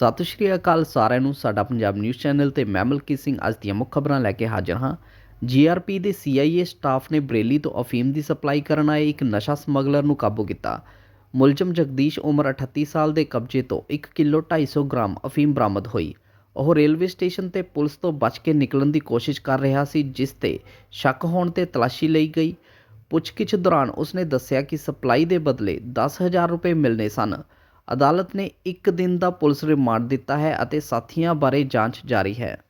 ਸਤਿ ਸ਼੍ਰੀ ਅਕਾਲ ਸਾਰਿਆਂ ਨੂੰ, ਸਾਡਾ ਪੰਜਾਬ ਨਿਊਜ਼ ਚੈਨਲ ਤੇ ਮੈਂ ਮਲਕੀਤ ਸਿੰਘ ਅੱਜ ਦੀਆਂ ਮੁੱਖ ਖਬਰਾਂ ਲੈ ਕੇ ਹਾਜ਼ਰ ਹਾਂ। ਜੀਆਰਪੀ ਦੇ ਸੀਆਈਏ ਸਟਾਫ ਨੇ ਬਰੇਲੀ ਤੋਂ ਅਫੀਮ ਦੀ ਸਪਲਾਈ ਕਰਨ ਆਏ ਇੱਕ ਨਸ਼ਾ ਸਮਗਲਰ ਨੂੰ ਕਾਬੂ ਕੀਤਾ। ਮੁਲਜ਼ਮ ਜਗਦੀਸ਼ ਉਮਰ 38 ਸਾਲ ਦੇ ਕਬਜ਼ੇ ਤੋਂ 1 ਕਿਲੋ 250 ਗ੍ਰਾਮ ਅਫੀਮ ਬਰਾਮਦ ਹੋਈ। ਉਹ ਰੇਲਵੇ ਸਟੇਸ਼ਨ ਤੇ ਪੁਲਿਸ ਤੋਂ ਬਚ ਕੇ ਨਿਕਲਣ ਦੀ ਕੋਸ਼ਿਸ਼ ਕਰ ਰਿਹਾ ਸੀ, ਜਿਸ ਤੇ ਸ਼ੱਕ ਹੋਣ ਤੇ ਤਲਾਸ਼ੀ ਲਈ ਗਈ। ਪੁੱਛਗਿੱਛ ਦੌਰਾਨ ਉਸਨੇ ਦੱਸਿਆ ਕਿ ਸਪਲਾਈ ਦੇ ਬਦਲੇ 10000 ਰੁਪਏ ਮਿਲਨੇ ਸਨ। ਅਦਾਲਤ ਨੇ ਇੱਕ ਦਿਨ ਦਾ ਪੁਲਿਸ ਰਿਮਾਂਡ ਦਿੱਤਾ ਹੈ ਅਤੇ ਸਾਥੀਆਂ ਬਾਰੇ ਜਾਂਚ ਜਾਰੀ ਹੈ।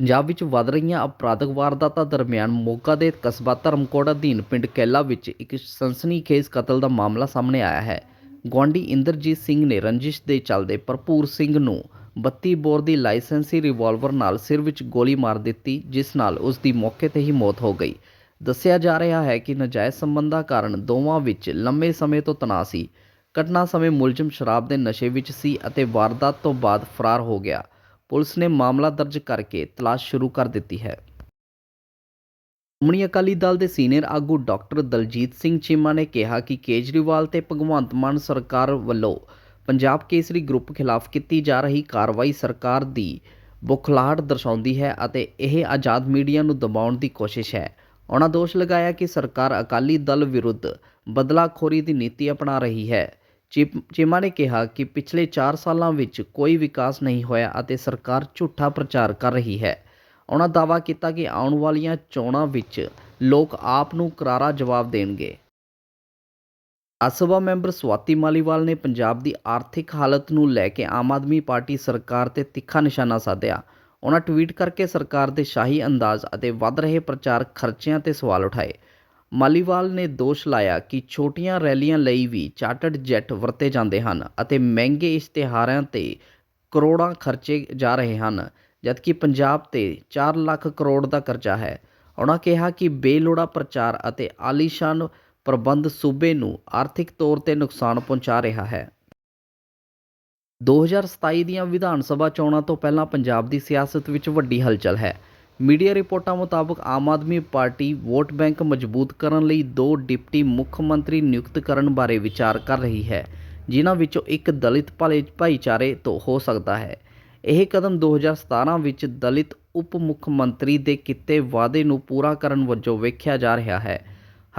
ਪੰਜਾਬ ਵਿੱਚ ਵੱਧ ਰਹੀਆਂ ਅਪਰਾਧਕ ਵਾਰਦਾਤਾਂ ਦਰਮਿਆਨ ਮੋਗਾ ਦੇ ਕਸਬਾ ਧਰਮਕੋਟ ਅਧੀਨ ਪਿੰਡ ਕੈਲਾ ਵਿੱਚ ਇੱਕ ਸਨਸਨੀਖੇਜ਼ ਕਤਲ ਦਾ ਮਾਮਲਾ ਸਾਹਮਣੇ ਆਇਆ ਹੈ। ਗੁਆਂਢੀ ਇੰਦਰਜੀਤ ਸਿੰਘ ਨੇ ਰੰਜਿਸ਼ ਦੇ ਚੱਲਦੇ ਭਰਪੂਰ ਸਿੰਘ ਨੂੰ 32 ਬੋਰ ਦੀ ਲਾਇਸੈਂਸੀ ਰਿਵਾਲਵਰ ਨਾਲ ਸਿਰ ਵਿੱਚ ਗੋਲੀ ਮਾਰ ਦਿੱਤੀ, ਜਿਸ ਨਾਲ ਉਸ ਦੀ ਮੌਕੇ ਤੇ ਹੀ ਮੌਤ ਹੋ ਗਈ। ਦੱਸਿਆ ਜਾ ਰਿਹਾ ਹੈ ਕਿ ਨਜਾਇਜ਼ ਸੰਬੰਧਾਂ ਕਾਰਨ ਦੋਵਾਂ ਵਿੱਚ ਲੰਮੇ ਸਮੇਂ ਤੋਂ ਤਣਾਅ ਸੀ। ਘਟਨਾ ਸਮੇਂ ਮੁਲਜ਼ਮ ਸ਼ਰਾਬ ਦੇ ਨਸ਼ੇ ਵਿੱਚ ਸੀ ਅਤੇ ਵਾਰਦਾਤ ਤੋਂ ਬਾਅਦ ਫਰਾਰ ਹੋ ਗਿਆ। ਪੁਲਿਸ ਨੇ ਮਾਮਲਾ ਦਰਜ ਕਰਕੇ ਤਲਾਸ਼ ਸ਼ੁਰੂ ਕਰ ਦਿੱਤੀ ਹੈ। ਸ਼੍ਰੋਮਣੀ ਅਕਾਲੀ ਦਲ ਦੇ ਸੀਨੀਅਰ ਆਗੂ ਡਾਕਟਰ ਦਲਜੀਤ ਸਿੰਘ ਚੀਮਾ ਨੇ ਕਿਹਾ ਕਿ ਕੇਜਰੀਵਾਲ ਤੇ ਭਗਵੰਤ ਮਾਨ ਸਰਕਾਰ ਵੱਲੋਂ ਪੰਜਾਬ ਕੇਸਰੀ ਗਰੁੱਪ ਖਿਲਾਫ ਕੀਤੀ ਜਾ ਰਹੀ ਕਾਰਵਾਈ ਸਰਕਾਰ ਦੀ ਬੁਖਲਾਹਟ ਦਰਸਾਉਂਦੀ ਹੈ ਅਤੇ ਇਹ ਆਜ਼ਾਦ ਮੀਡੀਆ ਨੂੰ ਦਬਾਉਣ ਦੀ ਕੋਸ਼ਿਸ਼ ਹੈ। ਉਹਨਾਂ ਦੋਸ਼ ਲਗਾਇਆ ਕਿ ਸਰਕਾਰ ਅਕਾਲੀ ਦਲ ਵਿਰੁੱਧ ਬਦਲਾਖੋਰੀ ਦੀ ਨੀਤੀ ਅਪਣਾ ਰਹੀ ਹੈ। ਚੀ- ਚੀਮਾ ਨੇ ਕਿਹਾ ਕਿ ਪਿਛਲੇ 4 ਸਾਲਾਂ ਵਿੱਚ ਕੋਈ ਵਿਕਾਸ ਨਹੀਂ ਹੋਇਆ ਅਤੇ ਸਰਕਾਰ ਝੂਠਾ ਪ੍ਰਚਾਰ ਕਰ ਰਹੀ ਹੈ। ਉਹਨਾਂ ਦਾਅਵਾ ਕੀਤਾ ਕਿ ਆਉਣ ਵਾਲੀਆਂ ਚੋਣਾਂ ਵਿੱਚ ਲੋਕ ਆਪ ਨੂੰ ਕਰਾਰਾ ਜਵਾਬ ਦੇਣਗੇ। ਰਾਜ ਸਭਾ ਮੈਂਬਰ ਸਵਾਤੀ ਮਾਲੀਵਾਲ ਨੇ ਪੰਜਾਬ ਦੀ ਆਰਥਿਕ ਹਾਲਤ ਨੂੰ ਲੈ ਕੇ ਆਮ ਆਦਮੀ ਪਾਰਟੀ ਸਰਕਾਰ ਤੇ ਤਿੱਖਾ ਨਿਸ਼ਾਨਾ ਸਾਧਿਆ। ਉਹਨਾਂ ਟਵੀਟ ਕਰਕੇ ਸਰਕਾਰ ਦੇ ਸ਼ਾਹੀ ਅੰਦਾਜ਼ ਅਤੇ ਵੱਧ ਰਹੇ ਪ੍ਰਚਾਰ ਖਰਚਿਆਂ ਤੇ ਸਵਾਲ ਉਠਾਏ। ਮਾਲੀਵਾਲ ਨੇ ਦੋਸ਼ ਲਾਇਆ ਕਿ ਛੋਟੀਆਂ ਰੈਲੀਆਂ ਲਈ ਵੀ ਚਾਰਟਰਡ ਜੈਟ ਵਰਤੇ ਜਾਂਦੇ ਹਨ ਅਤੇ ਮਹਿੰਗੇ ਇਸ਼ਤਿਹਾਰਾਂ ਤੇ ਕਰੋੜਾਂ ਖਰਚੇ ਜਾ ਰਹੇ ਹਨ, ਜਦਕਿ ਪੰਜਾਬ ਤੇ 4 ਲੱਖ ਕਰੋੜ ਦਾ ਕਰਜ਼ਾ ਹੈ। ਉਹਨਾਂ ਕਿਹਾ ਕਿ ਬੇਲੋੜਾ ਪ੍ਰਚਾਰ ਅਤੇ ਆਲੀਸ਼ਾਨ ਪ੍ਰਬੰਧ ਸੂਬੇ ਨੂੰ ਆਰਥਿਕ ਤੌਰ ਤੇ ਨੁਕਸਾਨ ਪਹੁੰਚਾ ਰਿਹਾ ਹੈ। 2027 ਦੀਆਂ ਵਿਧਾਨ ਸਭਾ ਚੋਣਾਂ ਤੋਂ ਪਹਿਲਾਂ ਪੰਜਾਬ ਦੀ ਸਿਆਸਤ ਵਿੱਚ ਵੱਡੀ ਹਲਚਲ ਹੈ। ਮੀਡੀਆ ਰਿਪੋਰਟਾਂ ਮੁਤਾਬਕ Aam Aadmi party vote bank ਮਜ਼ਬੂਤ ਕਰਨ ਲਈ ਦੋ ਡਿਪਟੀ ਮੁੱਖ ਮੰਤਰੀ ਨਿਯੁਕਤ ਕਰਨ ਬਾਰੇ ਵਿਚਾਰ ਕਰ ਰਹੀ ਹੈ, ਜਿਨ੍ਹਾਂ ਵਿੱਚੋਂ ਇੱਕ ਦਲਿਤ ਭਾਲੇ ਭਾਈਚਾਰੇ ਤੋਂ ਹੋ ਸਕਦਾ ਹੈ। ਇਹ ਕਦਮ 2017 ਵਿੱਚ ਦਲਿਤ ਉਪ ਮੁੱਖ ਮੰਤਰੀ ਦੇ ਕੀਤੇ ਵਾਅਦੇ ਨੂੰ ਪੂਰਾ ਕਰਨ ਵਜੋਂ ਵੇਖਿਆ ਜਾ ਰਿਹਾ ਹੈ।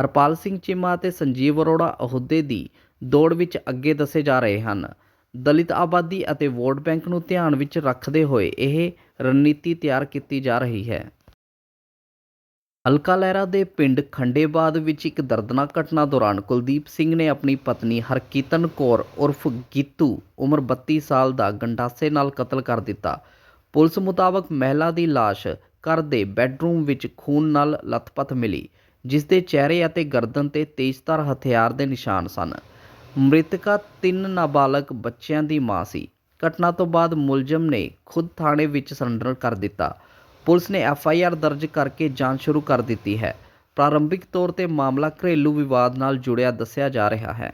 ਹਰਪਾਲ ਸਿੰਘ ਚੀਮਾ ਅਤੇ ਸੰਜੀਵ ਅਰੋੜਾ ਅਹੁਦੇ ਦੀ ਦੌੜ ਵਿੱਚ ਅੱਗੇ ਦੱਸੇ ਜਾ ਰਹੇ ਹਨ। ਦਲਿਤ ਆਬਾਦੀ ਅਤੇ ਵੋਟ ਬੈਂਕ ਨੂੰ ਧਿਆਨ ਵਿੱਚ ਰੱਖਦੇ ਹੋਏ ਇਹ ਰਣਨੀਤੀ ਤਿਆਰ ਕੀਤੀ ਜਾ ਰਹੀ ਹੈ। ਹਲਕਾ ਲਹਿਰਾ ਦੇ ਪਿੰਡ ਖੰਡੇਬਾਦ ਵਿੱਚ ਇੱਕ ਦਰਦਨਾਕ ਘਟਨਾ ਦੌਰਾਨ ਕੁਲਦੀਪ ਸਿੰਘ ਨੇ ਆਪਣੀ ਪਤਨੀ ਹਰਕੀਤਨ ਕੌਰ ਉਰਫ ਗੀਤੂ ਉਮਰ 32 ਸਾਲ ਦਾ ਗੰਡਾਸੇ ਨਾਲ ਕਤਲ ਕਰ ਦਿੱਤਾ। ਪੁਲਿਸ ਮੁਤਾਬਕ ਮਹਿਲਾ ਦੀ ਲਾਸ਼ ਘਰ ਦੇ ਬੈੱਡਰੂਮ ਵਿੱਚ ਖੂਨ ਨਾਲ ਲਥਪਥ ਮਿਲੀ, ਜਿਸ ਦੇ ਚਿਹਰੇ ਅਤੇ ਗਰਦਨ ਤੇ ਤੇਜ਼ਧਾਰ ਹਥਿਆਰ ਦੇ ਨਿਸ਼ਾਨ ਸਨ। ਮ੍ਰਿਤਕਾ ਤਿੰਨ ਨਾਬਾਲਗ ਬੱਚਿਆਂ ਦੀ ਮਾਂ ਸੀ। ਘਟਨਾ ਤੋਂ ਬਾਅਦ ਮੁਲਜ਼ਮ ਨੇ ਖੁਦ ਥਾਣੇ ਵਿੱਚ ਸਰੈਂਡਰ ਕਰ ਦਿੱਤਾ। ਪੁਲਿਸ ਨੇ ਐਫ ਆਈ ਆਰ ਦਰਜ ਕਰਕੇ ਜਾਂਚ ਸ਼ੁਰੂ ਕਰ ਦਿੱਤੀ ਹੈ। ਪ੍ਰਾਰੰਭਿਕ ਤੌਰ ਤੇ ਮਾਮਲਾ ਘਰੇਲੂ ਵਿਵਾਦ ਨਾਲ ਜੁੜਿਆ ਦੱਸਿਆ ਜਾ ਰਿਹਾ ਹੈ।